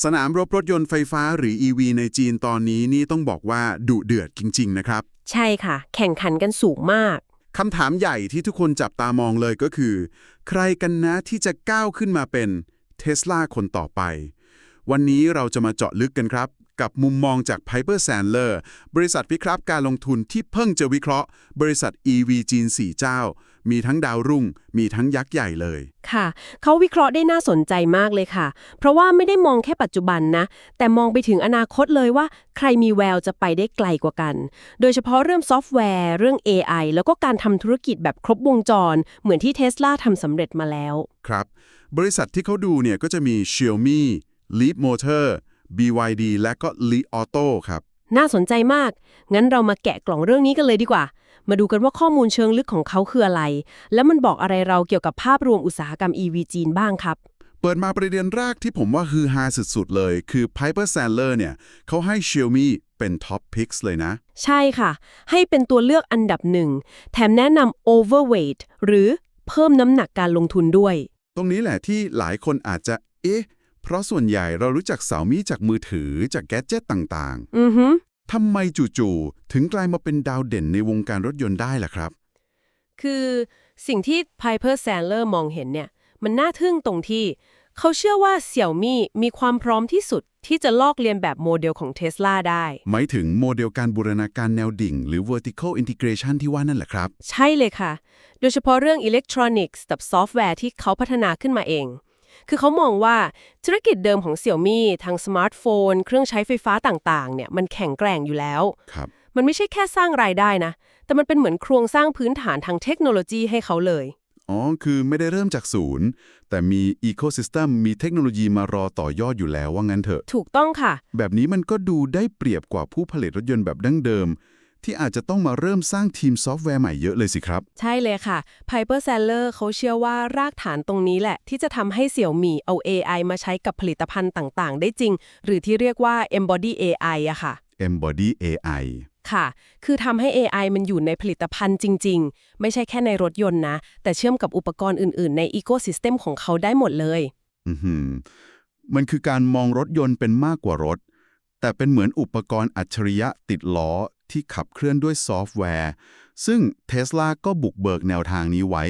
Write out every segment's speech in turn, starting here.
สนามรบรถยนต์ไฟฟ้าหรือ EV ในจีนตอนนี้นี่ต้องบอกว่าดุเดือดจริง ๆ นะครับ ใช่ค่ะ แข่งขันกันสูงมาก คำถามใหญ่ที่ทุกคนจับตามองเลยก็คือ ใครกันนะที่จะก้าวขึ้นมาเป็นเท s l a คนต่อไป วันนี้เราจะมาเจาะลึกกันครับ กับมุมมองจาก Piper Sandler บริษัทวิเคราะห์การลงทุนที่เพิ่งจะวิเคราะห์ บริษัท EV จีน 4 เจ้า มีทั้งดาวรุ่ง มีทั้งยักษ์ใหญ่เลย ค่ะ เขาวิเคราะห์ได้น่าสนใจมากเลยค่ะ เพราะว่าไม่ได้มองแค่ปัจจุบันนะ แต่มองไปถึงอนาคตเลยว่า ใครมีแววจะไปได้ไกลกว่ากัน โดยเฉพาะเรื่องซอฟต์แวร์ เรื่อง AI แล้วก็การทำธุรกิจแบบครบวงจร เหมือนที่เท s l a ทำสำเร็จมาแล้ว ครับ บริษัทที่เขาดูเนี่ยก็จะมี Xiaomi Leap Motor BYD และก็ Li Auto ครับ น่าสนใจมาก งั้นเรามาแกะกล่องเรื่องนี้กันเลยดีกว่า มาดูกันว่าข้อมูลเชิงลึกของเขาคืออะไร แล้วมันบอกอะไรเราเกี่ยวกับภาพรวมอุตสาหกรรม EV จีนบ้างครับ เปิดมาประเด็นแรกที่ผมว่าฮือฮาสุดๆเลย คือ Piper Sandler เนี่ยเขาให้ Xiaomi เป็น Top Picks เลยนะ ใช่ค่ะ ให้เป็นตัวเลือกอันดับหนึ่ง แถมแนะนำ overweight หรือเพิ่มน้ำหนักการลงทุนด้วย ตรงนี้แหละที่หลายคนอาจจะ เอ๊ะ เพราะส่วนใหญ่เรารู้จักสาวมี่จากมือถือจากแกดเจ็ตต่างอือฮึๆทำไมจู่ๆถึงกลายมาเป็นดาวเด่นในวงการรถยนต์ได้ล่ะครับ คือสิ่งที่ Piper Sandler มองเห็นเนี่ย มันน่าทึ่งตรงที่ เขาเชื่อว่าเสี่ยวมี่มีความพร้อมที่สุดที่จะลอกเลียนแบบโมเดลของ Tesla ได้ หมายถึงโมเดลการบูรณาการแนวดิ่ง หรือ vertical integration ที่ว่านั่นแหละครับ ใช่เลยค่ะ โดยเฉพาะเรื่องอิเล็กทรอนิกส์กับซอฟต์แวร์ที่เขาพัฒนาขึ้นมาเอง คือเขามองว่าธุรกิจเดิมของเสี่ยวมี่ทางสมาร์ทโฟน เครื่องใช้ไฟฟ้าต่างๆ เนี่ยมันแข็งแกร่งอยู่แล้วครับมันไม่ใช่แค่สร้างรายได้นะ แต่มันเป็นเหมือนโครงสร้างพื้นฐานทางเทคโนโลยีให้เขาเลย อ๋อ คือไม่ได้เริ่มจากศูนย์ แต่มี ecosystem มีเทคโนโลยีมารอต่อยอดอยู่แล้วว่างั้นเถอะ ถูกต้องค่ะ แบบนี้มันก็ดูได้เปรียบกว่าผู้ผลิตรถยนต์แบบดั้งเดิม ที่อาจจะต้องมาเริ่มสร้างทีมซอฟต์แวร์ใหม่เยอะเลยสิครับ ใช่เลยค่ะ Piper Sandler เขาเชื่อว่ารากฐานตรงนี้แหละ ที่จะทำให้เสี่ยวมี่เอา AI มาใช้กับผลิตภัณฑ์ต่างๆ ได้จริง หรือที่เรียกว่า embody AI อะค่ะ embody AI ค่ะ คือทำให้ AI มันอยู่ในผลิตภัณฑ์จริง ๆ ไม่ใช่แค่ในรถยนต์นะ แต่เชื่อมกับอุปกรณ์อื่น ๆ ใน ecosystem ของเขาได้หมดเลย อือหือมันคือการมองรถยนต์เป็นมากกว่ารถ แต่เป็นเหมือนอุปกรณ์อัจฉริยะติดล้อ ที่ขับเคลื่อนด้วยซอฟต์แวร์ ซึ่ง Tesla ก็บุกเบิกแนวทางนี้ไว้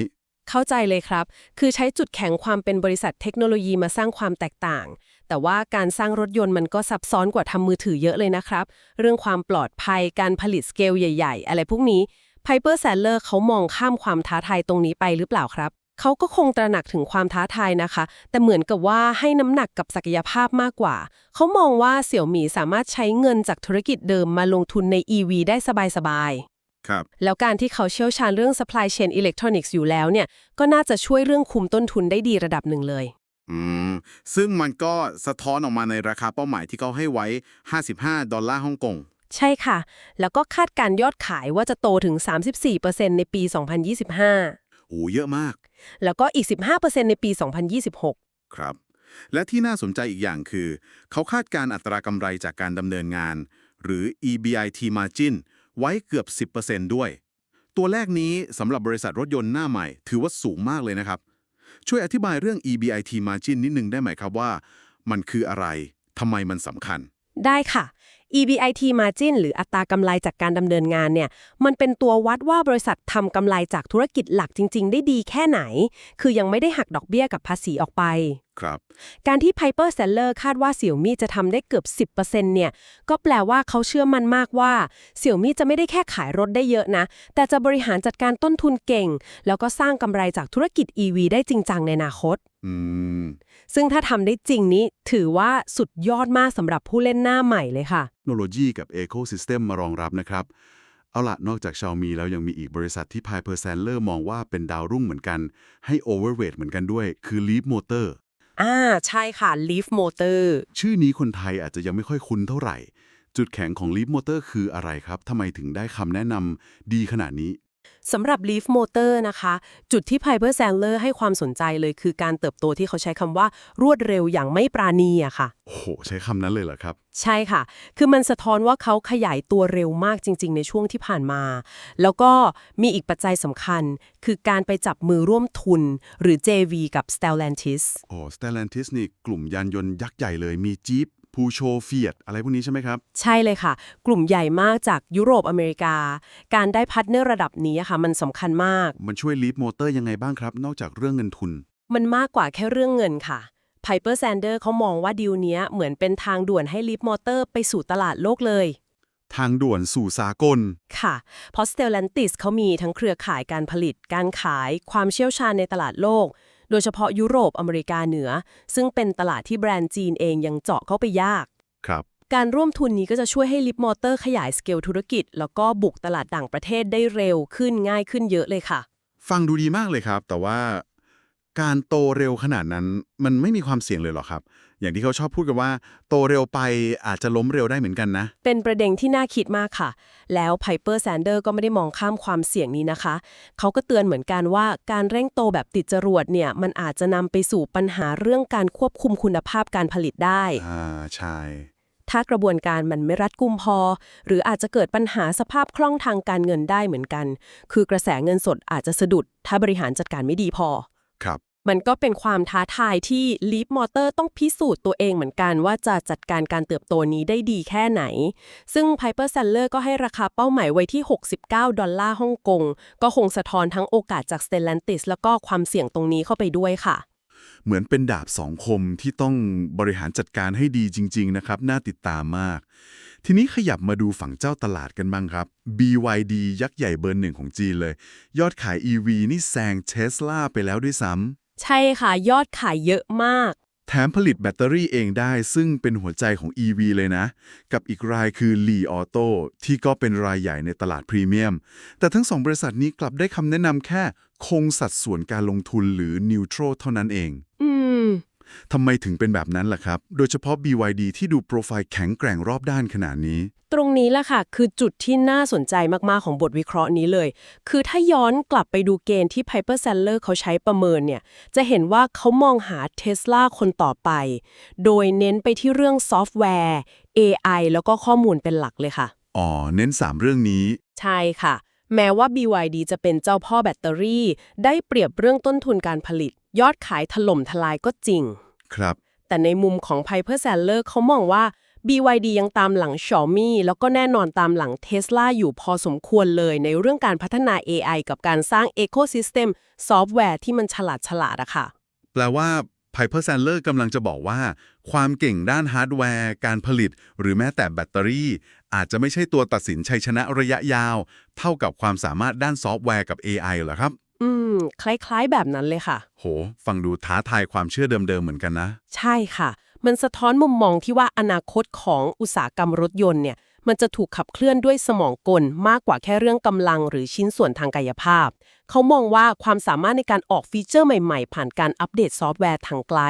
เข้าใจเลยครับ คือใช้จุดแข็งความเป็นบริษัทเทคโนโลยีมาสร้างความแตกต่าง แต่ว่าการสร้างรถยนต์มันก็ซับซ้อนกว่าทำมือถือเยอะเลยนะครับ เรื่องความปลอดภัยการผลิตสเกลใหญ่ ๆ อะไรพวกนี้ Piper Sandler เขามองข้ามความท้าทายตรงนี้ไปหรือเปล่าครับ เขาก็คงตระหนักถึงความท้าทายนะคะ แต่เหมือนกับว่าให้น้ำหนักกับศักยภาพมากกว่า เขามองว่าเสี่ยวหมี่สามารถใช้เงินจากธุรกิจเดิมมาลงทุนใน EV ได้สบายๆครับแล้วการที่เขาเชี่ยวชาญเรื่อง supply chain electronics อยู่แล้วเนี่ย ก็น่าจะช่วยเรื่องคุมต้นทุนได้ดีระดับหนึ่งเลย อืม ซึ่งมันก็สะท้อนออกมาในราคาเป้าหมายที่เขาให้ไว้ 55 ดอลลาร์ฮ่องกง ใช่ค่ะ แล้วก็คาดการยอดขายว่าจะโตถึง 34%ในปี 2025 โอ้เยอะมาก แล้วก็อีก 15%ในปี 2026 ครับ และที่น่าสนใจอีกอย่างคือ เขาคาดการอัตรากำไรจากการดำเนินงาน หรือ EBIT margin ไว้เกือบ 10%ด้วย ตัวแรกนี้สำหรับบริษัทรถยนต์หน้าใหม่ ถือว่าสูงมากเลยนะครับ ช่วยอธิบายเรื่อง EBIT margin นิดนึงได้ไหมครับว่า มันคืออะไรทำไมมันสำคัญ ได้ค่ะ EBIT margin หรืออัตรากำไรจากการดำเนินงานเนี่ย มันเป็นตัววัดว่าบริษัททำกำไรจากธุรกิจหลักจริง ๆ ได้ดีแค่ไหน คือยังไม่ได้หักดอกเบี้ยกับภาษีออกไปครับ การที่ Piper Sandler คาดว่าเสี่ยวมี่จะทำได้เกือบ 10%เนี่ย ก็แปลว่าเขาเชื่อมั่นมากว่าเสี่ยวมี่จะไม่ได้แค่ขายรถได้เยอะนะ แต่จะบริหารจัดการต้นทุนเก่ง แล้วก็สร้างกำไรจากธุรกิจ EV ได้จริงจังในอนาคตอืมซึ่งถ้าทำได้จริงนี้ถือว่าสุดยอดมากสำหรับผู้เล่นหน้าใหม่เลยค่ะ เทคโนโลยีกับ Ecosystem มารองรับนะครับเอาละนอกจาก Xiaomi แล้วยังมีอีกบริษัทที่ Piper Sandler มองว่าเป็นดาวรุ่งเหมือนกัน ให้ overweight เหมือนกันด้วย คือ Leap Motor อ่าใช่ค่ะ Leaf Motor ชื่อนี้คนไทยอาจจะยังไม่ค่อยคุ้นเท่าไหร่ จุดแข็งของ Leaf Motor คืออะไรครับทำไมถึงได้คำแนะนำดีขนาดนี้ สำหรับ Leaf Motor นะคะ จุดที่ Piper Sandler ให้ความสนใจเลยคือการเติบโตที่เขาใช้คำว่ารวดเร็วอย่างไม่ปราณีอะค่ะ โอ้โห ใช้คำนั้นเลยเหรอครับ ใช่ค่ะ คือมันสะท้อนว่าเขาขยายตัวเร็วมากจริง ๆ ในช่วงที่ผ่านมา แล้วก็มีอีกปัจจัยสำคัญ คือการไปจับมือร่วมทุน หรือ JV กับ Stellantis โอ้ Stellantis นี่กลุ่มยานยนต์ยักษ์ใหญ่เลยมีจี๊ป พูโชเฟียดอะไรพวกนี้ใช่ไหมครับ ใช่เลยค่ะ กลุ่มใหญ่มากจากยุโรปอเมริกา การได้พาร์ทเนอร์ระดับนี้อะค่ะ มันสำคัญมาก มันช่วยลีฟมอเตอร์ยังไงบ้างครับ นอกจากเรื่องเงินทุน มันมากกว่าแค่เรื่องเงินค่ะ Piper Sander เขามองว่าดีลเนี้ยเหมือนเป็นทางด่วนให้ Leap Motor ไปสู่ตลาดโลกเลย ทางด่วนสู่สากล ค่ะ เพราะ Stellantis เขามีทั้งเครือข่ายการผลิต การขาย ความเชี่ยวชาญในตลาดโลก โดยเฉพาะยุโรปอเมริกาเหนือ ซึ่งเป็นตลาดที่แบรนด์จีนเองยังเจาะเข้าไปยาก ครับ การร่วมทุนนี้ก็จะช่วยให้ Leap Motor ขยายสเกลธุรกิจ แล้วก็บุกตลาดต่างประเทศได้เร็วขึ้นง่ายขึ้นเยอะเลยค่ะ ฟังดูดีมากเลยครับ แต่ว่า การโตเร็วขนาดนั้นมันไม่มีความเสี่ยงเลยเหรอครับ อย่างที่เขาชอบพูดกันว่า โตเร็วไปอาจจะล้มเร็วได้เหมือนกันนะ เป็นประเด็นที่น่าคิดมากค่ะ แล้ว Piper Sander ก็ไม่ได้มองข้ามความเสี่ยงนี้นะคะ เขาก็เตือนเหมือนกันว่าการเร่งโตแบบติดจรวดเนี่ย มันอาจจะนำไปสู่ปัญหาเรื่องการควบคุมคุณภาพการผลิตได้ อ่าใช่ ถ้ากระบวนการมันไม่รัดกุมพอ หรืออาจจะเกิดปัญหาสภาพคล่องทางการเงินได้เหมือนกัน คือกระแสเงินสดอาจจะสะดุด ถ้าบริหารจัดการไม่ดีพอ ครับ มันก็เป็นความท้าทายที่ลีฟมอเตอร์ต้องพิสูจน์ตัวเองเหมือนกันว่าจะจัดการการเติบโตนี้ได้ดีแค่ไหน ซึ่ง Piper Sandler ก็ให้ราคาเป้าหมายไว้ที่ 69 ดอลลาร์ฮ่องกง ก็คงสะท้อนทั้งโอกาสจาก Stellantis แล้วก็ความเสี่ยงตรงนี้เข้าไปด้วยค่ะ เหมือนเป็นดาบสองคมที่ต้องบริหารจัดการให้ดีจริง ๆ นะครับ น่าติดตามมาก ทีนี้ขยับมาดูฝั่งเจ้าตลาดกันบ้างครับ BYD ยักษ์ใหญ่เบอร์หนึ่งของจีนเลย ยอดขาย EV นี่แซงเทสลาไปแล้วด้วยซ้ำใช่ค่ะ ยอดขายเยอะมาก แถมผลิตแบตเตอรี่เองได้ซึ่งเป็นหัวใจของ EV เลยนะ กับอีกรายคือ Li Auto ที่ก็เป็นรายใหญ่ในตลาดพรีเมียม แต่ทั้งสองบริษัทนี้กลับได้คำแนะนำแค่คงสัดส่วนการลงทุนหรือ neutral เท่านั้นเองอืม ทำไมถึงเป็นแบบนั้นล่ะครับ โดยเฉพาะ BYD ที่ดูโปรไฟล์แข็งแกร่งรอบด้านขนาดนี้ ตรงนี้แหละค่ะ คือจุดที่น่าสนใจมาก ๆ ของบทวิเคราะห์นี้เลย คือถ้าย้อนกลับไปดูเกณฑ์ที่ Piper Sandler เขาใช้ประเมินเนี่ย จะเห็นว่าเขามองหา Tesla คนต่อไป โดยเน้นไปที่เรื่องซอฟต์แวร์ AI แล้วก็ข้อมูลเป็นหลักเลยค่ะ อ๋อ เน้น 3 เรื่องนี้ ใช่ค่ะ แม้ว่า BYD จะเป็นเจ้าพ่อแบตเตอรี่ ได้เปรียบเรื่องต้นทุนการผลิต ยอดขายถล่มทลายก็จริง ครับ แต่ในมุมของ Piper Sandler เขามองว่า BYD ยังตามหลัง Xiaomi แล้วก็แน่นอนตามหลัง Tesla อยู่พอสมควรเลยในเรื่องการพัฒนา AI กับการสร้าง Ecosystem ซอฟต์แวร์ที่มันฉลาดฉลาดๆอะค่ะ แปลว่า Piper Sandler กำลังจะบอกว่า ความเก่งด้านฮาร์ดแวร์ การผลิต หรือแม้แต่แบตเตอรี่ อาจจะไม่ใช่ตัวตัดสินชัยชนะระยะยาว เท่ากับความสามารถด้านซอฟต์แวร์กับ AI เหรอครับ อืม คล้ายๆแบบนั้นเลยค่ะ โห ฟังดูท้าทายความเชื่อเดิมๆเหมือนกันนะ ใช่ค่ะ มันสะท้อนมุมมองที่ว่าอนาคตของอุตสาหกรรมรถยนต์เนี่ย มันจะถูกขับเคลื่อนด้วยสมองกลมากกว่าแค่เรื่องกำลังหรือชิ้นส่วนทางกายภาพ เขามองว่าความสามารถในการออกฟีเจอร์ใหม่ๆ ผ่านการอัปเดตซอฟต์แวร์ทางไกล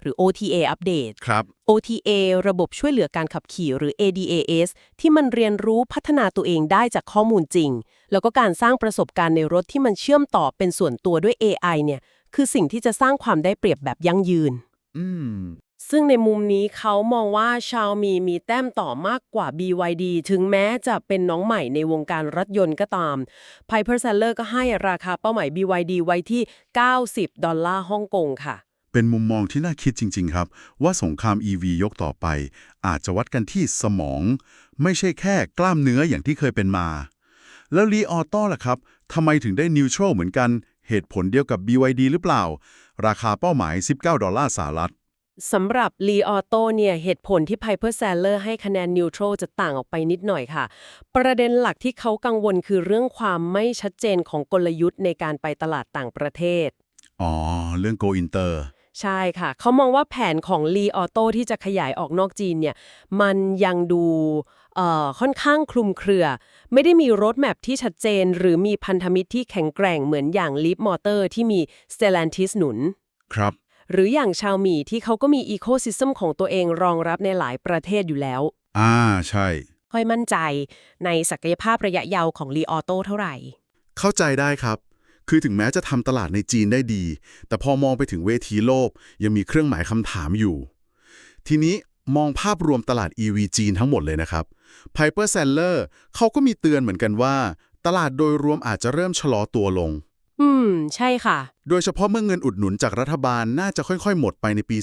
หรือ OTA อัปเดต ครับ OTA ระบบช่วยเหลือการขับขี่หรือ ADAS ที่มันเรียนรู้พัฒนาตัวเองได้จากข้อมูลจริง แล้วก็การสร้างประสบการณ์ในรถที่มันเชื่อมต่อเป็นส่วนตัวด้วย AI เนี่ย คือสิ่งที่จะสร้างความได้เปรียบแบบยั่งยืน อืม ซึ่งในมุมนี้เขามองว่า Xiaomi มีแต้มต่อมากกว่า BYD ถึงแม้จะเป็นน้องใหม่ในวงการรถยนต์ก็ตาม Piper Sandler ก็ให้ราคาเป้าหมาย BYD ไว้ที่ 90 ดอลลาร์ฮ่องกงค่ะ เป็นมุมมองที่น่าคิดจริง ๆ ครับ ว่าสงคราม EV ยกต่อไป อาจจะวัดกันที่สมอง ไม่ใช่แค่กล้ามเนื้ออย่างที่เคยเป็นมา แล้วลีออโต้ล่ะครับทำไมถึงได้นิวทรัลเหมือนกันเหตุผลเดียวกับ BYD หรือเปล่า ราคาเป้าหมาย 19 ดอลลาร์สหรัฐ สำหรับ Li Auto เนี่ยเหตุผลที่ Piper Sandler ให้คะแนน neutral จะต่างออกไปนิดหน่อยค่ะ ประเด็นหลักที่เขากังวลคือเรื่องความไม่ชัดเจนของกลยุทธ์ในการไปตลาดต่างประเทศ อ๋อ เรื่อง Go Inter ใช่ค่ะ เขามองว่าแผนของ Li Auto ที่จะขยายออกนอกจีนเนี่ยมันยังดูเอ่อค่อนข้างคลุมเครือ ไม่ได้มีรถแมพที่ชัดเจน หรือมีพันธมิตรที่แข็งแกร่งเหมือนอย่าง Leap Motor ที่มี Stellantis หนุน ครับ หรืออย่างชาวมีที่เขาก็มี Ecosystem ของตัวเองรองรับในหลายประเทศอยู่แล้ว อ่าใช่ ค่อยมั่นใจในศักยภาพระยะยาวของ Li Auto เท่าไหร่ เข้าใจได้ครับ คือถึงแม้จะทำตลาดในจีนได้ดี แต่พอมองไปถึงเวทีโลก ยังมีเครื่องหมายคำถามอยู่ ทีนี้มองภาพรวมตลาด EV จีนทั้งหมดเลยนะครับ Piper Sandler เขาก็มีเตือนเหมือนกันว่า ตลาดโดยรวมอาจจะเริ่มชะลอตัวลง อืม ใช่ค่ะ โดยเฉพาะเมื่อเงินอุดหนุนจากรัฐบาลน่าจะค่อยๆ หมดไปในปี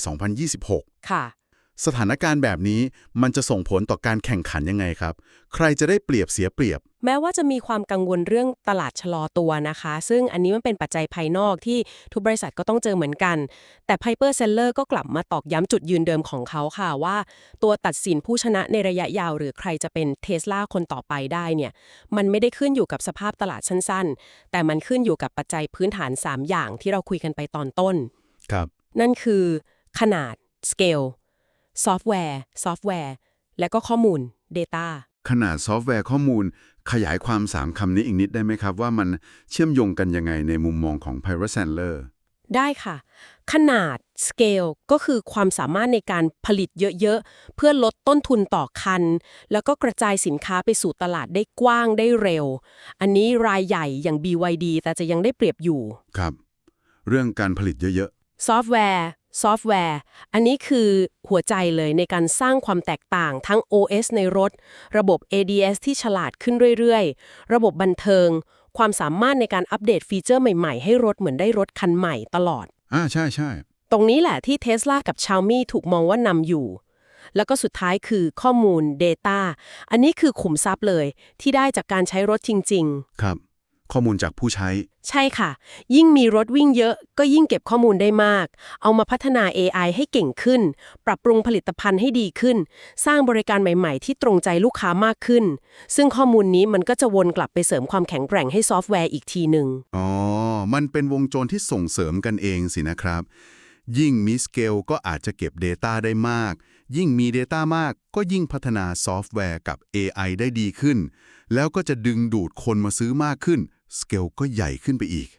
2026 ค่ะ สถานการณ์แบบนี้มันจะส่งผลต่อการแข่งขันยังไงครับ ใครจะได้เปรียบเสียเปรียบ แม้ว่าจะมีความกังวลเรื่องตลาดชะลอตัวนะคะ ซึ่งอันนี้มันเป็นปัจจัยภายนอกที่ทุกบริษัทก็ต้องเจอเหมือนกัน แต่ Piper Seller ก็กลับมาตอกย้ำจุดยืนเดิมของเขาค่ะว่า ตัวตัดสินผู้ชนะในระยะยาว หรือใครจะเป็นเทสลาคนต่อไปได้เนี่ยมันไม่ได้ขึ้นอยู่กับสภาพตลาดสั้นๆ แต่มันขึ้นอยู่กับปัจจัยพื้นฐาน 3 อย่างที่เราคุยกันไปตอนต้น ครับ นั่นคือ ขนาด scale ซอฟต์แวร์ ซอฟต์แวร์ และก็ข้อมูล data ขนาดซอฟต์แวร์ข้อมูล ขยายความ3คำนี้อีกนิดได้ไหมครับ ว่ามันเชื่อมโยงกันยังไงในมุมมองของ Piper Sandler ได้ค่ะ ขนาด scale ก็คือความสามารถในการผลิตเยอะ ๆ เพื่อลดต้นทุนต่อคัน แล้วก็กระจายสินค้าไปสู่ตลาดได้กว้างได้เร็ว อันนี้รายใหญ่อย่าง BYD แต่จะยังได้เปรียบอยู่ ครับ เรื่องการผลิตเยอะซอฟต์แวร์ ซอฟต์แวร์ อันนี้คือหัวใจเลยในการสร้างความแตกต่างทั้ง OS ในรถ ระบบ ADS ที่ฉลาดขึ้นเรื่อยๆ ระบบบันเทิง ความสามารถในการอัปเดตฟีเจอร์ใหม่ๆ ให้รถเหมือนได้รถคันใหม่ตลอดๆอ่าใช่ใช่ตรงนี้แหละที่ Tesla กับ Xiaomi ถูกมองว่านำอยู่ แล้วก็สุดท้ายคือข้อมูล Data อันนี้คือขุมทรัพย์เลย ที่ได้จากการใช้รถจริงครับ ข้อมูลจากผู้ใช้ๆใช่ค่ะ ยิ่งมีรถวิ่งเยอะก็ยิ่งเก็บข้อมูลได้มาก เอามาพัฒนา AI ให้เก่งขึ้น ปรับปรุงผลิตภัณฑ์ให้ดีขึ้น สร้างบริการใหม่ๆ ที่ตรงใจลูกค้ามากขึ้น ซึ่งข้อมูลนี้มันก็จะวนกลับไปเสริมความแข็งแกร่งให้ซอฟต์แวร์อีกทีหนึ่งอ๋อ มันเป็นวงจรที่ส่งเสริมกันเองสินะครับ ยิ่งมีสเกลก็อาจจะเก็บ Data ได้มาก ยิ่งมี Data มากก็ยิ่งพัฒนาซอฟต์แวร์กับ AI ได้ดีขึ้น แล้วก็จะดึงดูดคนมาซื้อมากขึ้น สเกลก็ใหญ่ขึ้นไปอีก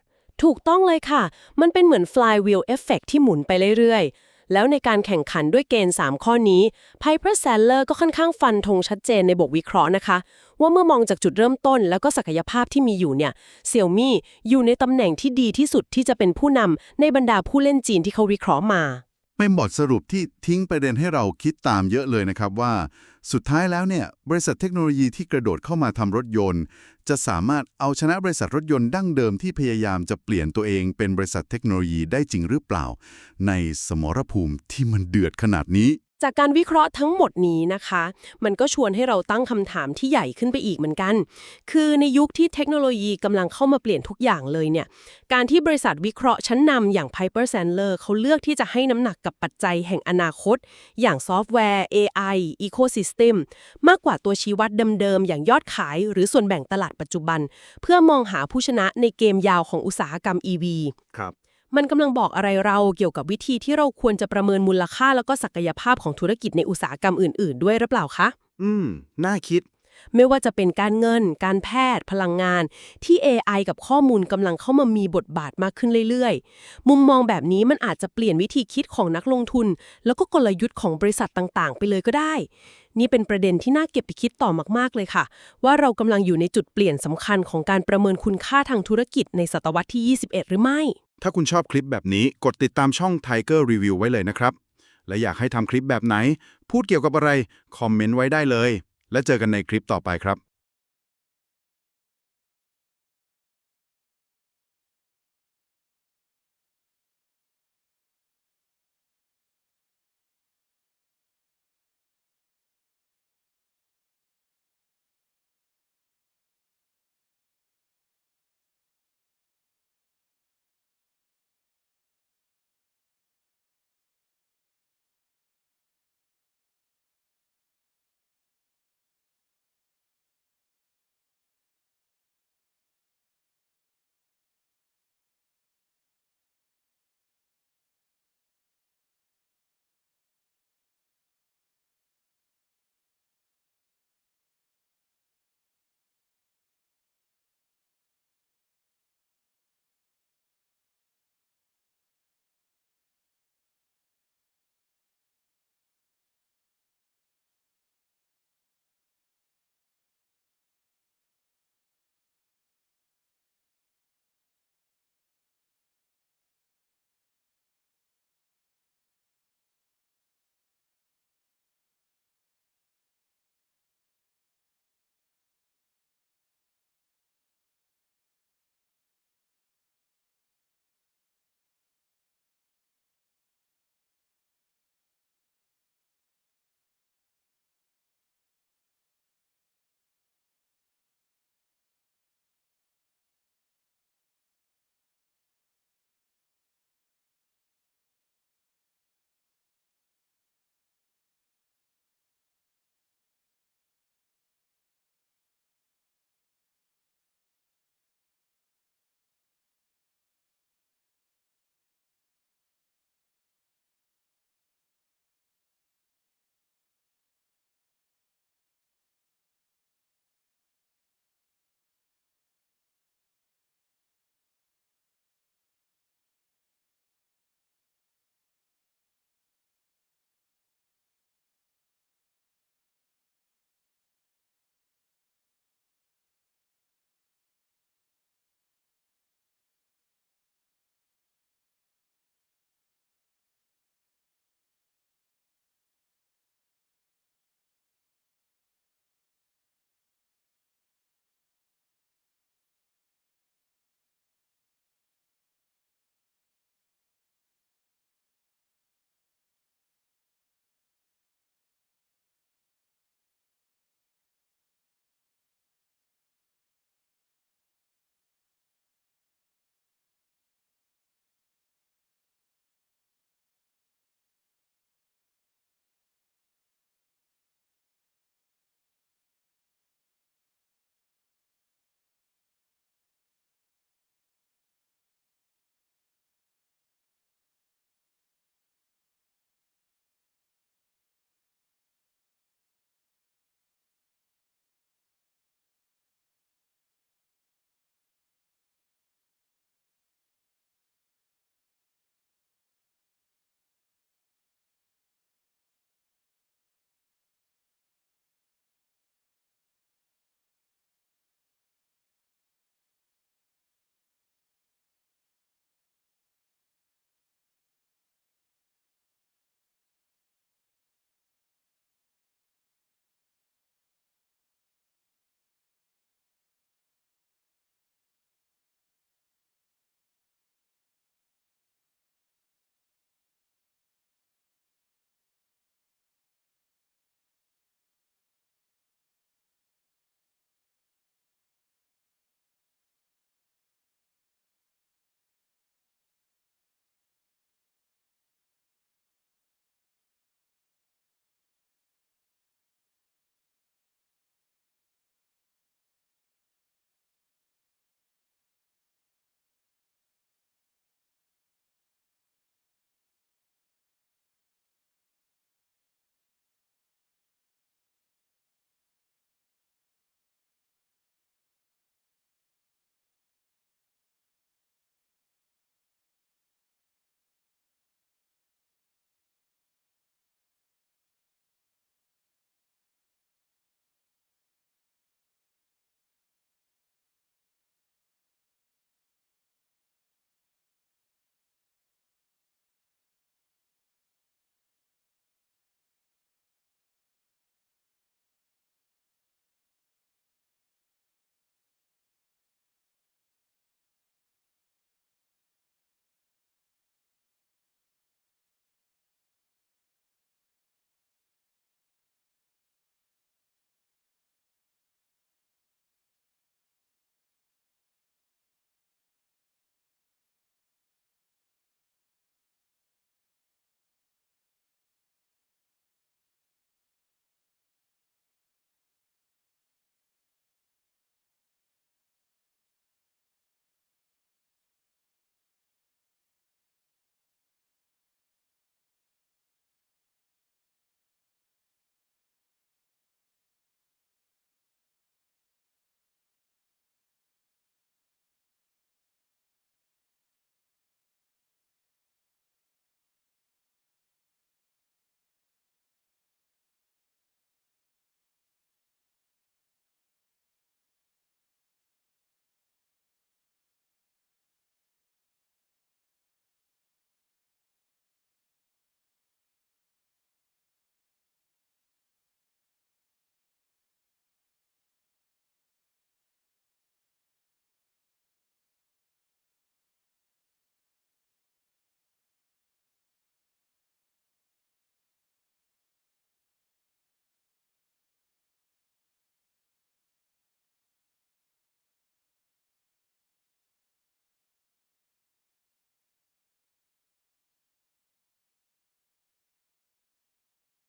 ถูกต้องเลยค่ะ มันเป็นเหมือน flywheel effect ที่หมุนไปเรื่อยๆ แล้วในการแข่งขันด้วยเกณฑ์ 3 ข้อนี้ Piper Sandler ก็ค่อนข้างฟันธงชัดเจนในบทวิเคราะห์นะคะ ว่าเมื่อมองจากจุดเริ่มต้นแล้วก็ศักยภาพที่มีอยู่เนี่ย Xiaomi อยู่ในตำแหน่งที่ดีที่สุดที่จะเป็นผู้นำในบรรดาผู้เล่นจีนที่เขาวิเคราะห์มาเป็นบทสรุปที่ทิ้งประเด็นให้เราคิดตามเยอะเลยนะครับว่า สุดท้ายแล้วเนี่ยบริษัทเทคโนโลยีที่กระโดดเข้ามาทำรถยนต์ จะสามารถเอาชนะบริษัทรถยนต์ดั้งเดิมที่พยายามจะเปลี่ยนตัวเองเป็นบริษัทเทคโนโลยีได้จริงหรือเปล่า ในสมรภูมิที่มันเดือดขนาดนี้ จากการวิเคราะห์ทั้งหมดนี้นะคะ มันก็ชวนให้เราตั้งคำถามที่ใหญ่ขึ้นไปอีกเหมือนกัน คือในยุคที่เทคโนโลยีกำลังเข้ามาเปลี่ยนทุกอย่างเลยเนี่ย การที่บริษัทวิเคราะห์ชั้นนำอย่าง Piper Sandler เขาเลือกที่จะให้น้ำหนักกับปัจจัยแห่งอนาคต อย่างซอฟต์แวร์ AI Ecosystem มากกว่าตัวชี้วัดเดิมๆ อย่างยอดขาย หรือส่วนแบ่งตลาดปัจจุบัน เพื่อมองหาผู้ชนะในเกมยาวของอุตสาหกรรม EV ครับ มันกำลังบอกอะไรเราเกี่ยวกับวิธีที่เราควรจะประเมินมูลค่าแล้วก็ศักยภาพของธุรกิจในอุตสาหกรรมอื่น ๆ ด้วยหรือเปล่าคะ อืม น่าคิด ไม่ว่าจะเป็นการเงิน การแพทย์ พลังงาน ที่ AI กับข้อมูลกำลังเข้ามามีบทบาทมากขึ้นเรื่อยๆ มุมมองแบบนี้มันอาจจะเปลี่ยนวิธีคิดของนักลงทุน แล้วก็กลยุทธ์ของบริษัทต่างๆ ไปเลยก็ได้ นี่เป็นประเด็นที่น่าเก็บไปคิดต่อมากๆเลยค่ะ ว่าเรากำลังอยู่ในจุดเปลี่ยนสำคัญของการประเมินคุณค่าทางธุรกิจในศตวรรษที่ 21 หรือไม่ ถ้าคุณชอบคลิปแบบนี้กดติดตามช่อง Tiger Review ไว้เลยนะครับ และอยากให้ทำคลิปแบบไหน พูดเกี่ยวกับอะไร คอมเมนต์ไว้ได้เลย และเจอกันในคลิปต่อไปครับ